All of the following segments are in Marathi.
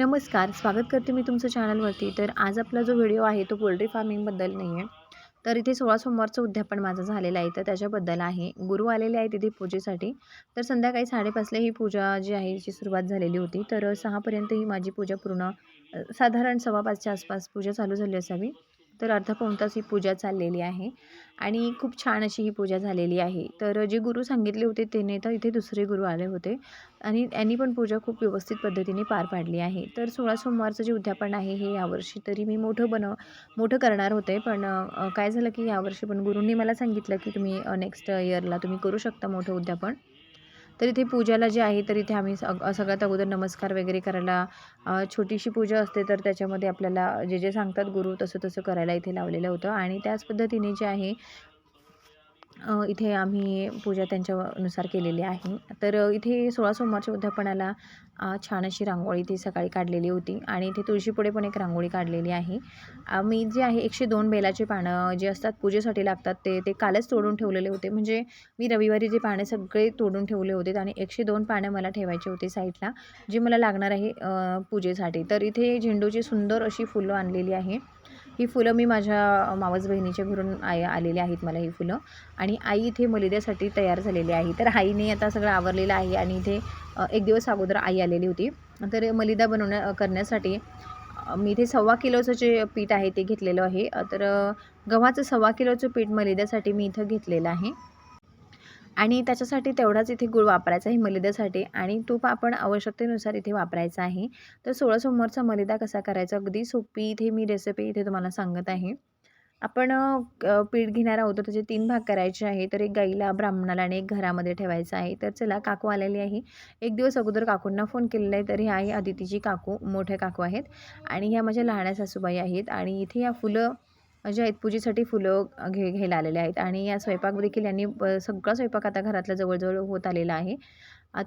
नमस्कार स्वागत करते मी तुमचं चॅनलवरती. तर आज आपला जो व्हिडिओ आहे तो पोल्ट्री फार्मिंगबद्दल नाही आहे. तर इथे सोळा सोमवारचं उद्यापन माझं झालेलं आहे तर त्याच्याबद्दल आहे. गुरु आलेले आहेत तिथे पूजेसाठी. तर संध्याकाळी साडेपाचला ही पूजा जी आहे याची सुरुवात झालेली होती. तर सहापर्यंत ही माझी पूजा पूर्ण साधारण सव्वा पाचच्या आसपास पूजा चालू झाली असावी. तर अर्धा पाऊण तास ही पूजा चाललेली आहे. आणि खूप छान अशी ही पूजा झालेली आहे. तर जे गुरु सांगितले होते त्याने तर इथे दुसरे गुरु आले होते. आणि यांनी पण पूजा खूप व्यवस्थित पद्धतीने पार पाडली आहे. तर सोळा सोमवारचं जे उद्यापन आहे हे यावर्षी तरी मी मोठं बनव मोठं करणार होते. पण काय झालं की यावर्षी पण गुरूंनी मला सांगितलं की तुम्ही नेक्स्ट इयरला तुम्ही करू शकता मोठं उद्यापन. तर इथे पूजाला जे आहे तर इथे आम्ही सग सगळ्यात अगोदर नमस्कार वगैरे करायला छोटीशी पूजा असते तर त्याच्यामध्ये आपल्याला जे जे सांगतात गुरु तसं तसं करायला इथे लावलेलं होतं. आणि त्याच पद्धतीने जे आहे इथे आम्ही पूजा त्यांच्यानुसार केलेली आहे. तर इथे सोळा सोमवारच्या उद्यापनाला छान अशी रांगोळी ती सकाळी काढलेली होती आणि इथे तुळशीपुढे पण एक रांगोळी काढलेली आहे. आम्ही मी जे आहे एकशे दोन बेलाचे पानं जे असतात पूजेसाठी लागतात ते ते कालच तोडून ठेवलेले होते. म्हणजे मी रविवारी जे पाने सगळे तोडून ठेवले होते आणि एकशे दोन पानं मला ठेवायचे होते साईडला जे मला लागणार आहे पूजेसाठी. तर इथे झेंडूची सुंदर अशी फुलं आणलेली आहे. ही फुलं मी माझ्या मावस बहिणीच्या घरून आय आलेली आहेत मला ही फुलं. आणि आई इथे मलिद्यासाठी तयार झालेली आहे. तर आईने आता सगळं आवरलेलं आहे आणि इथे एक दिवस अगोदर आई आलेली होती. तर मलिदा बनवण्या करण्यासाठी मी इथे सव्वा किलोचं जे पीठ आहे ते घेतलेलं आहे. तर गव्हाचं सव्वा किलोचं पीठ मलिद्यासाठी मी इथं घेतलेलं आहे. आणि त्याच्यासाठी तेवढाच इथे गूळ वापरायचा आहे मलिद्यासाठी आणि तूप आपण आवश्यकतेनुसार इथे वापरायचं आहे. तर सोळा सोमवारचा मलिदा कसा करायचा? अगदी सोपी इथे मी रेसिपी इथे तुम्हाला सांगत आहे. आपण पीठ घेणार आहोत. तर त्याचे तीन भाग करायचे आहे तर एक गाईला ब्राह्मणाला आणि एक घरामध्ये ठेवायचं आहे. तर चला काकू आलेली आहे. एक दिवस अगोदर काकूंना फोन केलेला आहे. तर ही आहे अदितीची काकू मोठ्या काकू आहेत. आणि ह्या माझ्या लहान्या सासूबाई आहेत. आणि इथे या फुलं जे आहेत पूजेसाठी फुलं घे घ्यायला आलेले आहेत. आणि या स्वयंपाक देखील यांनी सगळा स्वयंपाक आता घरातला जवळजवळ होत आलेला आहे.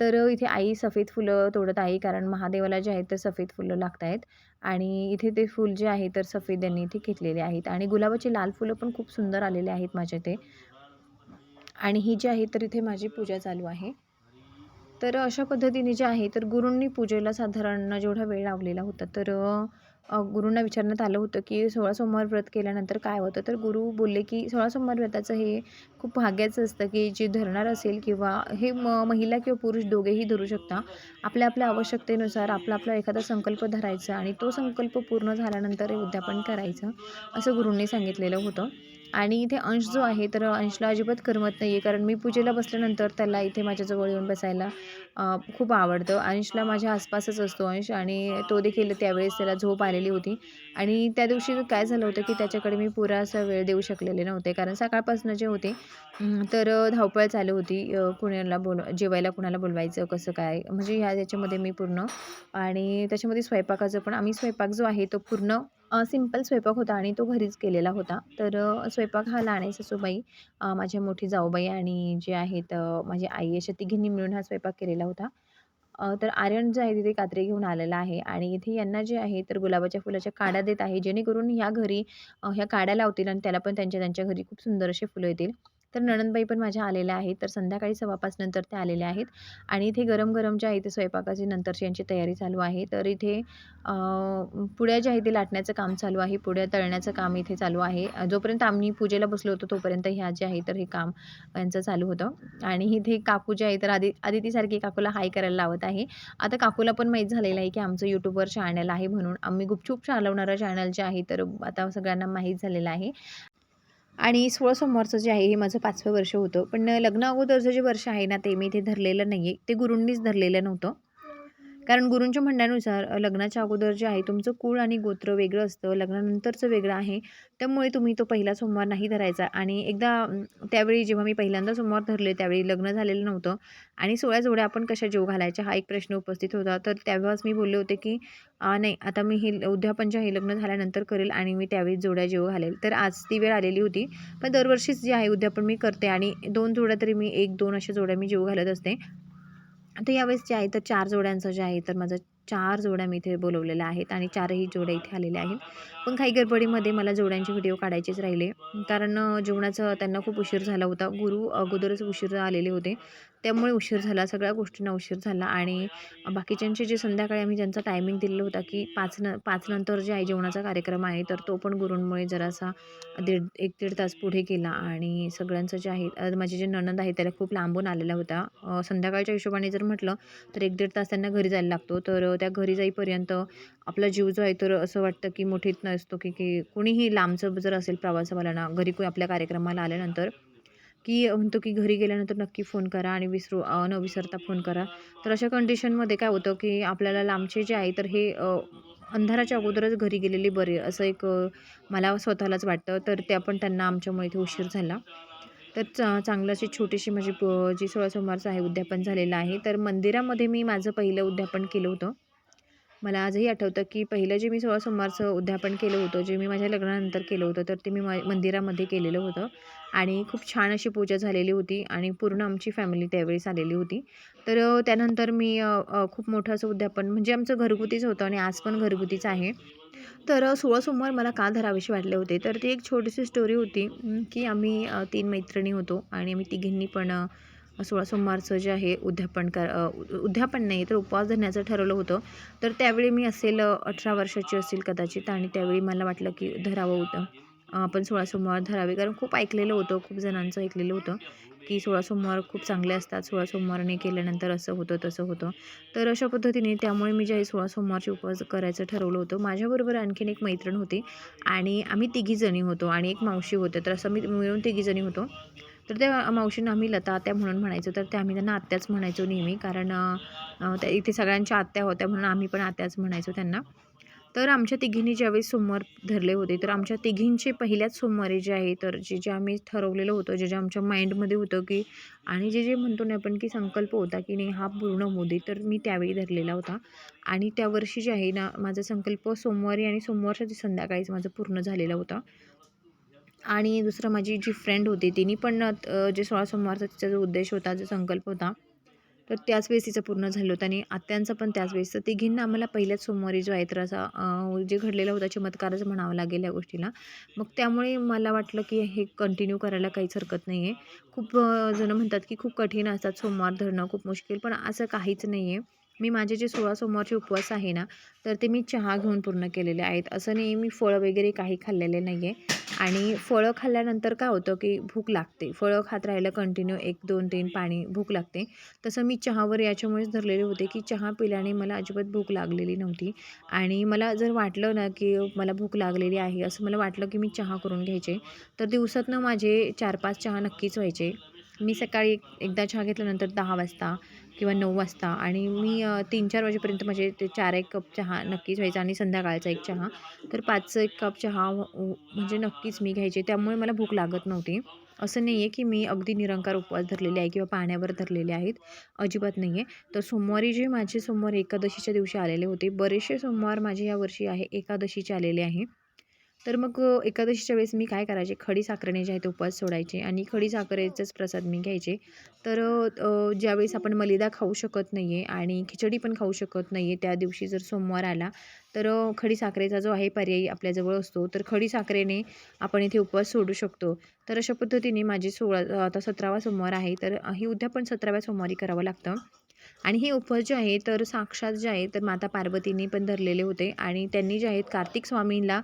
तर इथे आई सफेद फुलं तोडत आहे कारण महादेवाला जे आहेत तर सफेद फुलं लागत आहेत. आणि इथे ते फूल जे आहे तर सफेद यांनी इथे घेतलेले आहेत. आणि गुलाबाची लाल फुलं पण खूप सुंदर आलेले आहेत माझ्या इथे. आणि ही जी आहे तर इथे माझी पूजा चालू आहे. तर अशा पद्धतीने जे आहे तर गुरूंनी पूजेला साधारण जेवढा वेळ लावलेला होता तर गुरूंना विचारण्यात आलं होतं की सोळा सोमवार व्रत केल्यानंतर काय होतं? तर गुरु बोलले की सोळा सोमवार व्रताचं हे खूप भाग्याचं असतं की जे धरणार असेल किंवा हे म महिला किंवा पुरुष दोघेही धरू शकता. आपल्या आपल्या आवश्यकतेनुसार आपला आपला एखादा संकल्प धरायचा आणि तो संकल्प पूर्ण झाल्यानंतर हे उद्यापन करायचं असं गुरूंनी सांगितलेलं होतं. आणि इथे अंश जो आहे तर अंशला अजिबात करमत नाही आहे कारण मी पूजेला बसल्यानंतर त्याला इथे माझ्याजवळ येऊन बसायला खूप आवडतं. अंशला माझ्या आसपासच असतो अंश आणि तो देखील त्यावेळेस त्याला झोप आलेली होती. आणि त्या दिवशी काय झालं होतं की त्याच्याकडे मी पुरासा वेळ देऊ शकलेले नव्हते. कारण सकाळपासून जे होते तर धावपळ चालू होती. कुणाला बोल जेवायला कुणाला बोलवायचं कसं काय? म्हणजे ह्या याच्यामध्ये मी पूर्ण आणि त्याच्यामध्ये स्वयंपाकाचं पण आम्ही स्वयंपाक जो आहे तो पूर्ण सिंपल स्वयंपाक होता आणि तो घरीच केलेला होता. तर स्वयंपाक हा लाणे सासूबाई माझ्या मोठी जाऊबाई आणि जे आहेत माझी आई अशा तिघींनी मिळून हा स्वयंपाक केलेला होता. तर आर्यन जे आहे तिथे कात्री घेऊन आलेला आहे आणि इथे यांना जे आहे तर गुलाबाच्या फुलाच्या काड्या देत आहे जेणेकरून ह्या घरी ह्या काड्या लावतील आणि त्याला पण त्यांच्या त्यांच्या घरी खूप सुंदर असे फुलं येतील. तर नणंदबाई पण माझ्या आलेल्या आहेत. तर संध्याकाळी सव्वा नंतर त्या आलेल्या आहेत. आणि इथे गरम गरम जे आहे ते स्वयंपाकाची नंतरची यांची तयारी चालू आहे. तर इथे पुड्या ज्या आहे ते लाटण्याचं काम चालू आहे. पुड्या तळण्याचं काम इथे चालू आहे. जोपर्यंत आम्ही पूजेला बसलो होतो तोपर्यंत ह्या जे आहे तर हे काम यांचं चालू होतं. आणि इथे काकू जे आहे तर आदि आदितीसारखी काकूला हाय करायला लावत आहे. आता काकूला पण माहीत झालेलं आहे की आमचं यूट्यूबवर चॅनल आहे म्हणून आम्ही गुपचूप चालवणारं चॅनल जे आहे तर आता सगळ्यांना माहीत झालेलं आहे. आणि सोळा सोमवारचं जे आहे हे माझं पाचवं वर्ष होतं. पण लग्न अगोदरचं जे वर्ष आहे ना ते मी इथे धरलेलं नाही आहे ते गुरूंनीच धरलेलं नव्हतं. कारण गुरूंच्या म्हणण्यानुसार लग्नाच्या अगोदर जे आहे तुमचं कुळ आणि गोत्र वेगळं असतं लग्नानंतरचं वेगळं आहे त्यामुळे तुम्ही तो पहिला सोमवार नाही धरायचा. आणि एकदा त्यावेळी जेव्हा मी पहिल्यांदा सोमवार धरले त्यावेळी लग्न झालेलं नव्हतं. आणि सोळ्या जोड्या आपण कशा जेव घालायच्या हा एक प्रश्न उपस्थित होता. तर तेव्हाच मी बोलले होते की नाही आता मी हे उद्यापन जे लग्न झाल्यानंतर करेल आणि मी त्यावेळी जोड्या जेव घालेल. तर आज ती वेळ आलेली होती. पण दरवर्षीच जे आहे उद्यापन मी करते. आणि दोन जोड्या तरी मी एक दोन अशा जोड्या मी जेव घालत असते. आता यावेळेस जे आहे तर चार जोड्यांचं जे आहे तर माझं चार जोड्या मी इथे बोलवलेल्या आहेत आणि चारही जोड्या इथे आलेल्या आहेत. पण काही गडबडीमध्ये मला जोड्यांचे व्हिडिओ काढायचेच राहिले. कारण जेवणाचं त्यांना खूप उशीर झाला होता. गुरु अगोदरच उशीर आलेले होते. त्यामुळे उशीर झाला सगळ्या गोष्टींना उशीर झाला आणि बाकीच्यांचे जे संध्याकाळी आम्ही ज्यांचा टायमिंग दिलेला होता की पाच न पाच नंतर जे आहे जेवणाचा कार्यक्रम आहे तर तो पण गुरूंमुळे जरासा दीड एक दीड तास पुढे गेला आणि सगळ्यांचं जे आहे माझे जे नणंद आहे त्याला खूप लांबून आलेला होता. संध्याकाळच्या हिशोबाने जर म्हटलं तर एक दीड तास त्यांना घरी जायला लागतो. तर त्या घरी जाईपर्यंत आपला जीव जो आहे तर असं वाटतं की मोठीत नसतो की की कोणीही लांबचं जर असेल प्रवासवाल्यांना घरी कोणी आपल्या कार्यक्रमाला आल्यानंतर की म्हणतो की घरी गेल्यानंतर नक्की फोन करा आणि विसरू न विसरता फोन करा. तर अशा कंडिशनमध्ये काय होतं की आपल्याला लांबचे जे आहे तर हे अंधाराच्या अगोदरच घरी गेलेले बरे असं एक मला स्वतःलाच वाटतं. तर ते पण त्यांना आमच्यामुळे इथे उशीर झाला. तर चा चांगलं अशी छोटीशी माझी प जी सोळा सोमवारचं आहे उद्यापन झालेलं आहे. तर मंदिरामध्ये मी माझं पहिलं उद्यापन केलं होतं. मला आजही आठवतं की पहिलं जे मी सोळा सोमवारचं उद्यापन केलं होतं जे मी माझ्या लग्नानंतर केलं होतं तर ते मी मा मंदिरामध्ये केलेलं होतं. आणि खूप छान अशी पूजा झालेली होती आणि पूर्ण आमची फॅमिली त्यावेळेस आलेली होती. तर त्यानंतर मी खूप मोठं असं उद्यापन म्हणजे आमचं घरगुतीच होतं आणि आज पण घरगुतीच आहे. तर सोळा सोमवार मला का धरावेसे वाटले होते? तर ती एक छोटीशी स्टोरी होती की आम्ही तीन मैत्रिणी होतो आणि आम्ही तिघींनी पण सोळा सोमवारचं जे आहे उद्यापन कर उद्यापन नाही तर उपवास धरण्याचं ठरवलं होतं. तर त्यावेळी मी असेल अठरा वर्षाची असेल कदाचित आणि त्यावेळी मला वाटलं की धरावं होतं. आपण सोळा सोमवार धरावे कारण खूप ऐकलेलं होतं खूप जणांचं ऐकलेलं होतं की सोळा सोमवार खूप चांगले असतात सोळा सोमवारने केल्यानंतर असं होतं तसं होतं. तर अशा पद्धतीने त्यामुळे मी जे आहे सोळा सोमवारचे उपवास करायचं ठरवलं होतं. माझ्याबरोबर आणखीन एक मैत्रीण होती आणि आम्ही तिघीजणी होतो आणि एक मावशी होते तर असं मी मिळून तिघीजणी होतो. तर त्या मावशींना आम्ही लता आत्या म्हणून म्हणायचो. तर त्या आम्ही त्यांना आत्याच म्हणायचो नेहमी. कारण त्या इथे सगळ्यांच्या आत्या होत्या म्हणून आम्ही पण आत्याच म्हणायचो त्यांना. तर आमच्या तिघींनी ज्यावेळी सोमवार धरले होते तर आमच्या तिघींचे पहिल्याच सोमवारी जे आहे तर जे जे आम्ही ठरवलेलं होतं जे जे आमच्या माइंडमध्ये होतं की आणि जे जे म्हणतो ना आपण की संकल्प होता की नाही हा पूर्ण होऊ दे तर मी त्यावेळी धरलेला होता. आणि त्या वर्षी जे आहे ना माझा संकल्प सोमवारी आणि सोमवारच्या संध्याकाळीच माझं पूर्ण झालेला होता. आणि दुसरं माझी जी फ्रेंड होती तिने पण जे सोळा सोमवारचा तिचा जो उद्देश होता जो संकल्प होता तर त्याच वेळेस तिचं पूर्ण झालं होतं. आणि आत्यांचं पण त्याच वेळेस. तर तिघींना आम्हाला पहिल्याच सोमवारी जो आहे तर असा जे घडलेला होता चमत्कारच म्हणावं लागेल या गोष्टीला. मग त्यामुळे मला वाटलं की हे कंटिन्यू करायला काहीच हरकत नाही आहे खूप जणं म्हणतात की खूप कठीण असतात सोमवार धरणं खूप मुश्किल पण असं काहीच नाही आहे मी माझे जे सोळा सोमवारचे उपवास आहे ना तर ते मी चहा घेऊन पूर्ण केलेले आहेत. असं नाही मी फळं वगैरे काही खाल्लेले नाही आहे आणि फळं खाल्ल्यानंतर काय होतं की भूक लागते. फळं खात राहिलं कंटिन्यू एक दोन तीन पाणी भूक लागते. तसं मी चहावर याच्यामुळेच धरलेले होते की चहा पिल्याने मला अजिबात भूक लागलेली नव्हती. आणि मला जर वाटलं ना की मला भूक लागलेली आहे असं मला वाटलं की मी चहा करून घ्यायचे तर दिवसातनं माझे चार पाच चहा नक्कीच व्हायचे. मी सकाळी एकदा चहा घेतल्यानंतर दहा वाजता किंवा नऊ वाजता. आणि मी तीन चार वाजेपर्यंत माझे ते चार एक कप चहा नक्कीच व्हायचा आणि संध्याकाळचा एक चहा. तर पाचचं एक कप चहा म्हणजे नक्कीच मी घ्यायचे. त्यामुळे मला भूक लागत नव्हती. असं नाही आहे की मी अगदी निरंकार उपवास धरलेले आहे किंवा पाण्यावर धरलेले आहेत. अजिबात नाही आहे तर सोमवारी जे माझे सोमवार एकादशीच्या दिवशी आलेले होते बरेचसे सोमवार माझे यावर्षी आहे एकादशीचे आलेले आहे. तर मग एकादशीच्या वेळेस मी काय करायचे? खडी साखरेने जे आहे ते उपवास सोडायचे आणि खडी साखरेचाच प्रसाद मी घ्यायचे. तर ज्यावेळेस आपण मलिदा खाऊ शकत नाही आहे आणि खिचडी पण खाऊ शकत नाही आहे त्या दिवशी जर सोमवार आला तर खडी साखरेचा जो आहे पर्यायी आपल्याजवळ असतो. तर खडी साखरेने आपण इथे उपवास सोडू शकतो. तर अशा पद्धतीने माझी सोळा आता सतरावा सोमवार आहे. तर ही उद्या पण सतराव्या सोमवारी करावं लागतं. आणि हे उपवास जे आहे तर साक्षात जे आहे तर माता पार्वतीने पण धरलेले होते. आणि त्यांनी जे आहेत कार्तिक स्वामींना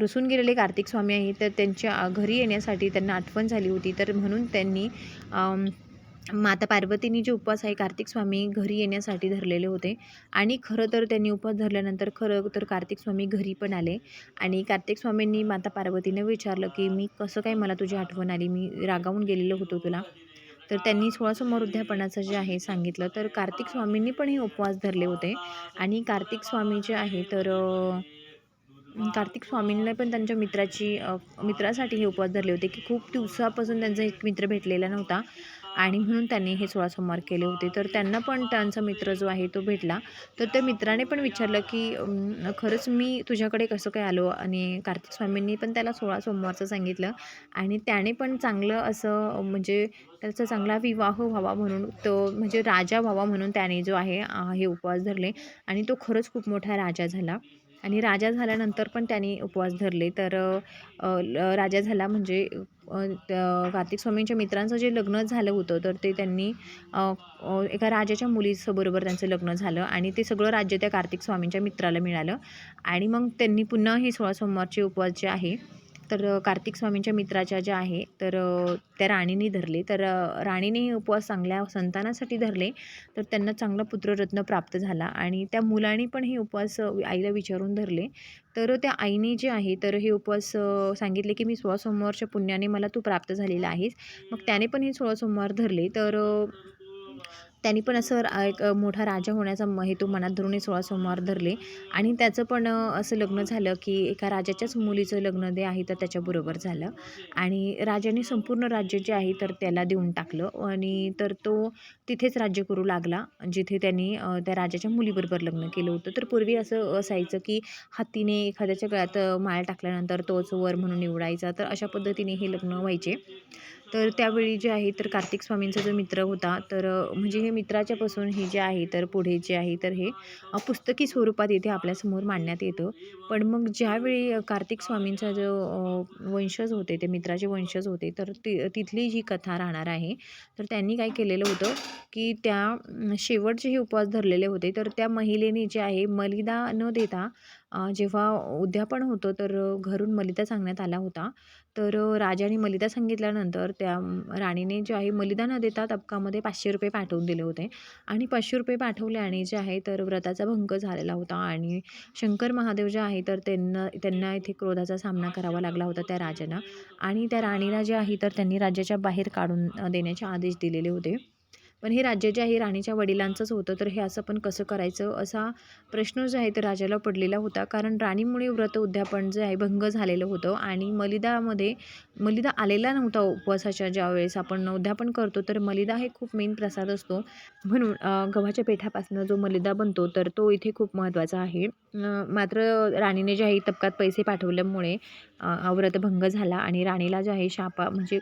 रुसून गेलेले कार्तिक स्वामी आहेत तर त्यांच्या घरी येण्यासाठी त्यांना आठवण झाली होती. तर म्हणून त्यांनी माता पार्वतींनी जे उपवास आहे कार्तिक स्वामी घरी येण्यासाठी धरलेले होते. आणि खरं तर त्यांनी उपवास धरल्यानंतर खरं तर कार्तिक स्वामी घरी पण आले. आणि कार्तिक स्वामींनी माता पार्वतीने विचारलं की मी कसं काय मला तुझी आठवण आली? मी रागावून गेलेलो होतो तुला. तर त्यांनी सोळा सोमवार उद्यापनाचं जे आहे सांगितलं. तर कार्तिक स्वामींनी पण हे उपवास धरले होते. आणि कार्तिक स्वामी जे आहे तर कार्तिक स्वामींना पण त्यांच्या मित्राची मित्रासाठी हे उपवास धरले होते की खूप दिवसापासून त्यांचा एक मित्र भेटलेला नव्हता. आणि म्हणून त्यांनी हे सोळा सोमवार केले होते. तर त्यांना पण त्यांचा मित्र जो आहे तो भेटला. तर त्या मित्राने पण विचारलं की खरंच मी तुझ्याकडे कसं काय आलो? आणि कार्तिक स्वामींनी पण त्याला सोळा सोमवारचं सांगितलं. आणि त्याने पण चांगलं असं म्हणजे त्याचा चांगला विवाह व्हावा म्हणून तो म्हणजे राजा व्हावा म्हणून त्याने जो आहे हे उपवास धरले. आणि तो खरंच खूप मोठा राजा झाला. आणि राजा झाल्यानंतर पण त्यांनी उपवास धरले. तर राजा झाला म्हणजे कार्तिक स्वामींच्या मित्रांचं जे लग्न झालं होतं तर ते त्यांनी एका राजाच्या मुलीसोबरोबर त्यांचं लग्न झालं आणि ते सगळं राज्य त्या कार्तिक स्वामींच्या मित्राला मिळालं. आणि मग त्यांनी पुन्हा हे सोळा सोमवारचे उपवास जे आहे तर कार्तिक स्वामींच्या मित्राच्या ज्या आहे तर त्या राणीने धरले. तर राणीने हे उपवास चांगल्या संतानासाठी धरले. तर त्यांना चांगला पुत्ररत्न प्राप्त झाला आणि त्या मुलाने पण हे उपवास आईला विचारून धरले. तर त्या आईने जे आहे तर हे उपवास सांगितले की मी सोळा सोमवारच्या पुण्याने मला तू प्राप्त झालेला आहेस. मग त्याने पण हे सोळा सोमवार धरले. तर त्यांनी पण असं एक मोठा राजा होण्याचा म हेतू मनात धरून हे सोळा सोमवार धरले. आणि त्याचं पण असं लग्न झालं की एका राजाच्याच मुलीचं लग्न जे आहे तर त्याच्याबरोबर झालं. आणि राजाने संपूर्ण राज्य जे आहे तर त्याला देऊन टाकलं. आणि तर तो तिथेच राज्य करू लागला जिथे त्यांनी त्या राजाच्या मुलीबरोबर लग्न केलं होतं. तर पूर्वी असं असायचं की हत्तीने एखाद्याच्या गळ्यात माळ टाकल्यानंतर तोच वर म्हणून निवडायचा. तर अशा पद्धतीने हे लग्न व्हायचे. तर त्यावेळी जे आहे तर कार्तिक स्वामींचा जो मित्र होता तर म्हणजे हे मित्राच्यापासून हे जे आहे तर पुढे जे आहे तर हे पुस्तकी स्वरूपात येथे आपल्यासमोर मांडण्यात येतं. पण मग ज्यावेळी कार्तिक स्वामींचा जो वंशज होते ते मित्राचे वंशज होते तर ति तिथली जी कथा राहणार आहे तर त्यांनी काय केलेलं होतं की त्या शेवटचे हे उपवास धरलेले होते तर त्या महिलेने जे आहे मलिदा न देता जेव्हा उद्यापन होतं तर घरून मलिदा सांगण्यात आला होता. तर राजाने मलिदा सांगितल्यानंतर त्या राणीने जे आहे मलिदा न देता तबकामध्ये पाचशे रुपये पाठवून दिले होते. आणि पाचशे रुपये पाठवले आणि जे आहे तर व्रताचा भंग झालेला होता. आणि शंकर महादेव जे आहे तर त्यांना त्यांना इथे क्रोधाचा सामना करावा लागला होता त्या राजांना आणि त्या राणीला जे आहे तर त्यांनी राज्याच्या बाहेर काढून देण्याचे आदेश दिलेले होते. पण हे राज्य जे आहे राणीच्या वडिलांचंच होतं तर हे असं पण कसं करायचं? असा प्रश्न जो आहे तो राजाला पडलेला होता. कारण राणीमुळे व्रत उद्यापन जे आहे भंग झालेलं होतं. आणि मलिदामध्ये मलिदा आलेला नव्हता उपवासाच्या ज्यावेळेस आपण उद्यापन करतो तर मलिदा हे खूप मेन प्रसाद असतो. म्हणून गव्हाच्या पेठापासून जो मलिदा बनतो तर तो इथे खूप महत्त्वाचा आहे. मात्र राणीने जे आहे तबकात पैसे पाठवल्यामुळे व्रत व्रतभंग झाला. आणि राणीला जे आहे शापा म्हणजे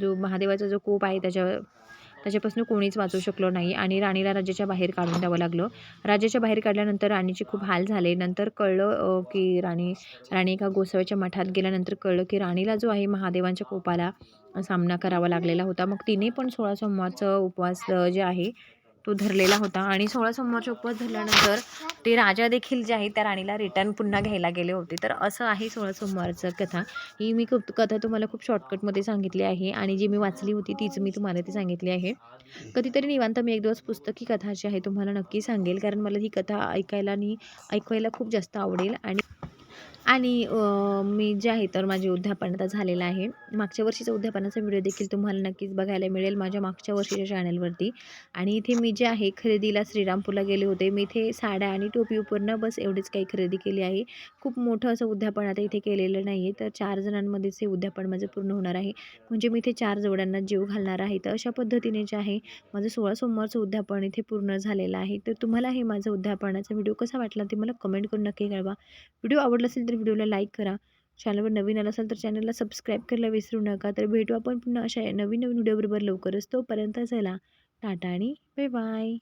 जो महादेवाचा जो कोप आहे त्याच्या त्याच्यापासून कोणीच वाचू शकलो नाही आणि राणीला राज्याच्या बाहेर काढून द्यावं लागलं. राज्याच्या बाहेर काढल्यानंतर राणीचे खूप हाल झाले. नंतर कळलं की राणी राणी एका गोसाव्याच्या मठात गेल्यानंतर कळलं की राणीला जो आहे महादेवांच्या कोपाला सामना करावा लागलेला होता. मग तिने पण सोळा सोमवारचं उपवास जे आहे तो धरलेला होता. आणि सोळा सोमवारचा उपवास धरल्यानंतर ते राजा देखील जे आहे त्या राणीला रिटर्न पुन्हा घ्यायला गेले होते. तर असं आहे सोळा सोमवारचं कथा. ही मी खूप कथा तुम्हाला खूप शॉर्टकटमध्ये सांगितली आहे आणि जी मी वाचली होती तीच मी तुम्हाला ती सांगितली आहे. कधीतरी निवांत मी एक दिवस पुस्तकी कथा जी आहे तुम्हाला नक्की सांगेल. कारण मला ही कथा ऐकायला आणि ऐकवायला खूप जास्त आवडेल आणि आणि मी जे आहे तर माझे उद्यापन आता झालेलं आहे. मागच्या वर्षीचा उद्यापनाचा व्हिडिओ देखील तुम्हाला नक्कीच बघायला मिळेल माझ्या मागच्या वर्षीच्या चॅनलवरती आणि इथे मी जे आहे खरेदीला श्रीरामपूरला गेले होते. मी इथे साड्या आणि टोपी पूर्ण बस एवढीच काही खरेदी केली आहे. खूप मोठं असं उद्यापन आता इथे केलेलं नाही आहे तर चार जणांमध्येच हे उद्यापन माझं पूर्ण होणार आहे. म्हणजे मी इथे चार जोड्यांना जीव घालणार आहे. तर अशा पद्धतीने जे आहे माझं सोळा सोमवारचं उद्यापन इथे पूर्ण झालेलं आहे. तर तुम्हाला हे माझं उद्यापनाचा व्हिडिओ कसा वाटला ते मला कमेंट करून नक्की कळवा. व्हिडिओ आवडला असेल तर तर व्हिडिओला लाईक करा. चॅनलवर नवीन आला असाल तर चॅनलला सबस्क्राईब करायला विसरू नका. तर भेटू आपण पुन्हा अशा नवीन नवीन व्हिडिओबरोबर लवकरच. तोपर्यंत चला टाटा आणि बाय बाय